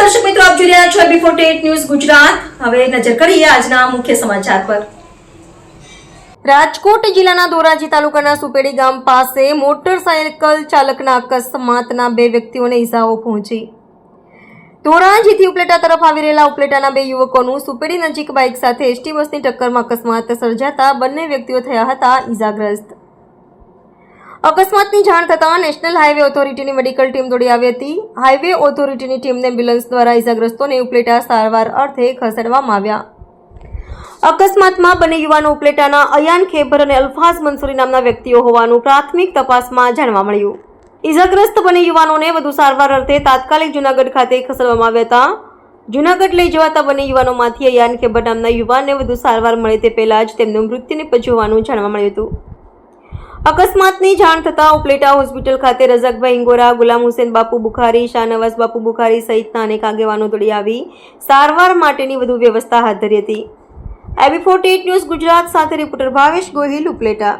મિત્રો, આપ જોઈ રહ્યા છો બિફોર ટેટ ન્યૂઝ ગુજરાત. હવે નજર કરીએ આજના મુખ્ય સમાચાર પર. રાજકોટ જિલ્લાના ધોરાજી તાલુકાના સુપેડી ગામ પાસે મોટરસાયકલ ચાલકના અકસ્માતના બે વ્યક્તિઓને ઈજાઓ પહોંચી. ધોરાજીથી ઉપલેટા તરફ આવી રહેલા ઉપલેટાના બે યુવકોનું સુપેડી નજીક બાઇક સાથે એસટી બસની ટક્કરમાં અકસ્માત સર્જાતા બંને વ્યક્તિઓ થયા હતા ઈજાગ્રસ્ત. અકસ્માતની જાણ થતાં નેશનલ હાઈવે ઓથોરિટીની મેડિકલ ટીમ દોડી આવી હતી. હાઈવે ઓથોરિટીની ટીમને એમ્બ્યુલન્સ દ્વારા ઇજાગ્રસ્તોને ઉપલેટા સારવાર અર્થે ખસેડવામાં આવ્યા. અકસ્માતમાં બંને યુવાનો ઉપલેટાના અયાન ખેબર અને અલ્ફાઝ મંસૂરી નામના વ્યક્તિઓ હોવાનું પ્રાથમિક તપાસમાં જાણવા મળ્યું. ઇજાગ્રસ્ત બંને યુવાનોને વધુ સારવાર અર્થે તાત્કાલિક જૂનાગઢ ખાતે ખસેડવામાં આવ્યા હતા. જૂનાગઢ લઈ જવાતા બંને યુવાનોમાંથી અયાન ખેબર નામના યુવાનને વધુ સારવાર મળે તે પહેલાં જ તેમનું મૃત્યુ નિપજ્યું જાણવા મળ્યું હતું. અકસ્માતની જાણ થતાં ઉપલેટા હોસ્પિટલ ખાતે રઝકભાઈ ઇંગોરા, ગુલામ હુસેન બાપુ બુખારી, શાહનવાઝ બાપુ બુખારી સહિતના અનેક આગેવાનો દોડી આવી. સારવાર માટેની વધુ વ્યવસ્થા હાથ ધરી હતી. એબી ફોર્ટી ન્યૂઝ ગુજરાત સાથે રિપોર્ટર ભાવેશ ગોહિલ, ઉપલેટા.